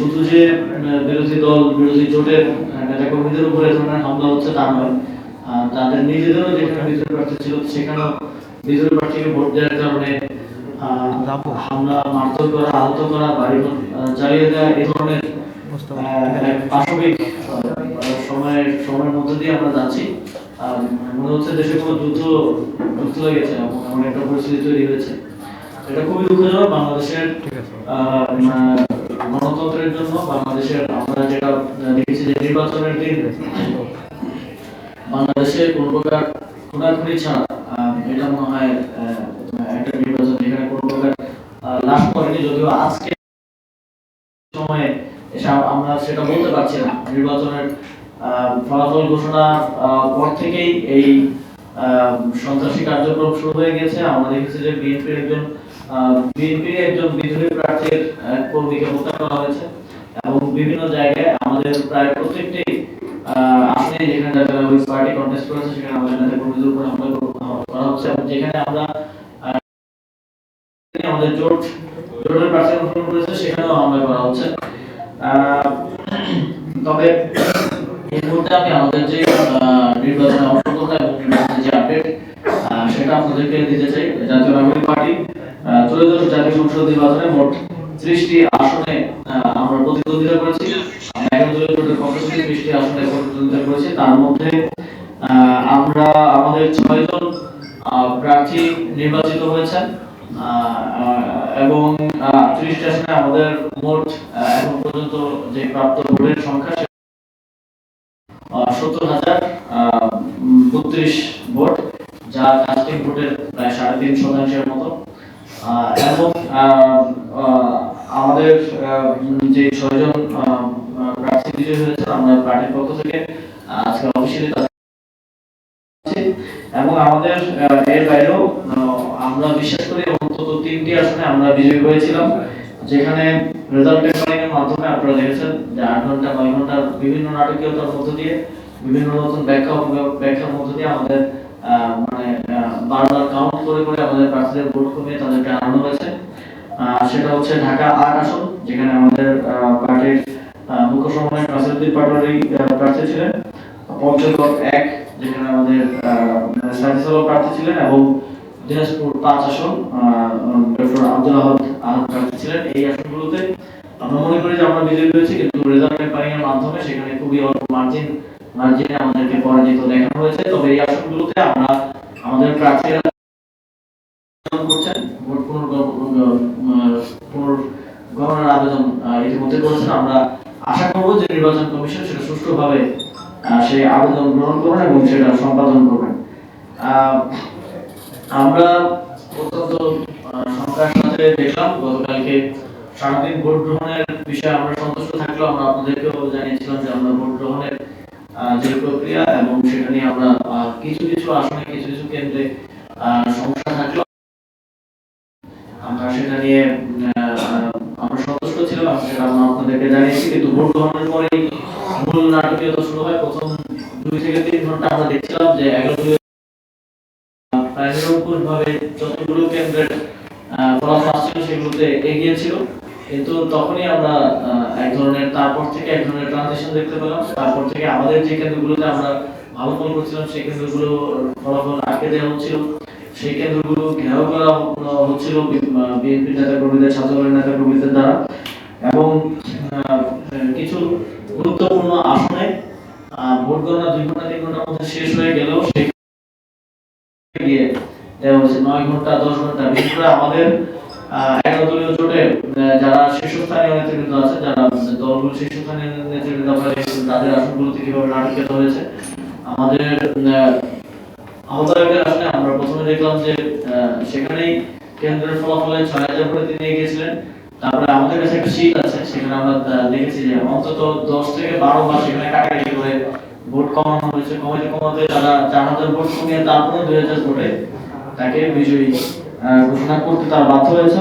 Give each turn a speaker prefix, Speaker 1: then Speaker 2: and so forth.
Speaker 1: শুধু যে বিরোধী দল বিরোধী জোটের নেতাকর্মীদের উপরে ধরনের হামলা হচ্ছে তা নয়। তাদের নিজেদেরও যেখানে বিদ্রোহী প্রার্থী ছিল সেখানেও বিদ্রোহী প্রার্থীকে ভোট দেওয়ার কারণে হামলা মারধর করা আহত করা বাড়ি জ্বালিয়ে দেওয়া এই ধরনের পাশবিক সময়ের সময়ের মধ্যে দিয়ে আমরা যাচ্ছি। মনে হচ্ছে দেশে কোনো যুদ্ধ যুদ্ধ লেগেছে এবং এমন একটা পরিস্থিতি তৈরি হয়েছে। এটা খুবই দুঃখজনক বাংলাদেশের গণতন্ত্রের জন্য বাংলাদেশের আমরা যেটা দেখেছি যে নির্বাচনের দিন বাংলাদেশে কোন প্রকার খুনাখুনি ছাড়া এটা মনে হয় একটা নির্বাচন যেখানে প্রকার লাশ পড়েনি যদিও আজকে সময়ে আমরা সেটা বলতে পারছি না। নির্বাচনের ফলাফল ঘোষণার আহ, পর থেকেই এই সন্ত্রাসী কার্যক্রম শুরু হয়ে গেছে। আমরা দেখেছি যে বিএনপির একজন বিএনপির একজন বিদ্রোহী প্রার্থীর কর্মীকে হত্যা করা হয়েছে এবং বিভিন্ন জায়গায় আমাদের প্রায় প্রত্যেকটি আসনে যেখানে যারা ওই পার্টি কন্টেস্ট করেছে, সেখানে আমাদের নেতা কর্মীদের উপর হামলা করা- হচ্ছে এবং যেখানে আমরা আমাদের জোট, জোটের প্রার্থী অনুসরণ করেছে, সেখানেও হামলা করা হচ্ছে। তবে এই মুহূর্তে আমি আমাদের যে নির্বাচনে অংশগ্রহণ এবং নির্বাচনের যে আপডেট সেটা আপনাদেরকে দিতে চাই। জাতীয় জাতীয় সংসদ নির্বাচনে মোট ত্রিশটি আসনে আমরা প্রতিদ্বন্দ্বিতা করেছি। ত্রিশটি আসনে প্রতিদ্বন্দ্বিতা করেছি। তার মধ্যে আমরা আমাদের ছয়জন প্রার্থী নির্বাচিত হয়েছেন। এবং ত্রিশটি আসনে আমাদের মোট এখন পর্যন্ত যে প্রাপ্ত ভোটের সংখ্যা সত্তর হাজার বত্রিশ ভোট যা কাস্টিং ভোটের প্রায় সাড়ে তিন শতাংশের মতো। এবং আমাদের যে ছয়জন প্রার্থী বিজয়ী হয়েছে আমরা পার্টির পক্ষ থেকে আজকে অফিসিয়ালি এবং আমাদের এর বাইরেও আমরা বিশ্বাস করি অন্তত তিনটি আসনে আমরা বিজয়ী হয়েছিলাম, যেখানে রেজাল্ট এর মাধ্যমে আপনারা দেখেছেন যে আট ঘণ্টা, নয় ঘণ্টার বিভিন্ন নাটকীয়তার মধ্য দিয়ে, বিভিন্ন নতুন ব্যাখ্যা, ব্যাখ্যার মধ্য দিয়ে আমাদের মানে বারবার কাউন্ট করে করে আমাদের প্রার্থীদের ভোট কমিয়ে তাদেরকে আনানো হয়েছে। সেটা হচ্ছে ঢাকা আট আসন, যেখানে আমাদের পার্টির মুখ্য সমন্বয়ক নাসিরুদ্দিন পাটোয়ারি প্রার্থী ছিলেন। পঞ্চগড় এক, যেখানে আমাদের সাইদিস আলম প্রার্থী ছিলেন এবং দিনাজপুর পাঁচ আসন ডক্টর আব্দুল আহমদ আহমদ প্রার্থী ছিলেন। এই আসনগুলোতে আমরা মনে করি যে আমরা বিজয়ী হয়েছি কিন্তু রেজাল্ট টেম্পারিং এর মাধ্যমে সেখানে খুবই অল্প মার্জিন মার্জিনে আমাদেরকে পরাজিত দেখানো হয়েছে তবে এই আসনগুলোতে আমরা আমাদের প্রার্থীরা করছেন। ভোট পুনর্গণনার আবেদন ইতিমধ্যে করেছেন। আমরা আশা করব যে নির্বাচন কমিশন সেটা সুষ্ঠুভাবে সেই আবেদন গ্রহণ করবেন এবং সেটা সম্পাদন করবেন। আমরা অত্যন্ত শঙ্কার সাথে দেখলাম। গতকালকে সারাদিন ভোট গ্রহণের বিষয়ে আমরা সন্তুষ্ট থাকলেও আমরা আপনাদেরকেও জানিয়েছিলাম যে আমরা ভোট গ্রহণের যে প্রক্রিয়া এবং সেটা কিছু কিছু আসনে, কিছু কিছু কেন্দ্রে সমস্যা থাকলেও আমরা সেটা নিয়ে আমরা সন্তুষ্ট ছিলাম সেটা আমরা আপনাদেরকে জানিয়েছি, কিন্তু ভোট গ্রহণের পরেই মূল নাটকীয়তা শুরু হয়। প্রথম দুই থেকে তিন ঘণ্টা আমরা দেখছিলাম যে যতগুলো কেন্দ্রের ফলাফল সেগুলোতে এগিয়ে ছিল। কিন্তু তখনই আমরা এক ধরনের, তারপর থেকে এক ধরনের ট্রানজিশন দেখতে পেলাম। তারপর থেকে আমাদের যে কেন্দ্রগুলোতে আমরা ফল করছিলাম সেই কেন্দ্রগুলো ফলাফল আটকে দেওয়া হচ্ছিল। সেই কেন্দ্রগুলো ঘেরাও করা হচ্ছিল বিএনপি নেতা কর্মীদের ছাত্রদলের নেতা কর্মীদের দ্বারা। এবং কিছু গুরুত্বপূর্ণ আসনে ভোট গণনা দুই ঘণ্টা তিন ঘণ্টার মধ্যে শেষ হয়ে গেলেও গিয়ে নয় ঘণ্টা দশ ঘণ্টা বিশেষ করে আমাদের আহ, এগারো দলীয় জোটে যারা শীর্ষস্থানীয় নেতৃবৃন্দ আছে যারা দলগুলো শীর্ষস্থানীয় নেতৃবৃন্দ তাদের আসনগুলোতে কীভাবে নাটকীয়তা হয়েছে আমাদের আহ, আসলে আমরা প্রথমে দেখলাম যে সেখানেই কেন্দ্রের ফলাফলে ছয় হাজার করে তিনি এগিয়েছিলেন। তারপরে আমাদের কাছে একটা শীট আছে সেখানে আমরা দেখেছি যে অন্তত দশ থেকে বারো বার সেখানে কাটাকাটি করে ভোট কমানো হয়েছে। কমাতে কমাতে তারা চার হাজার ভোট কমিয়ে তারপরে দুই হাজার ভোটে তাকে বিজয়ী ঘোষণা করতে তারা বাধ্য হয়েছে।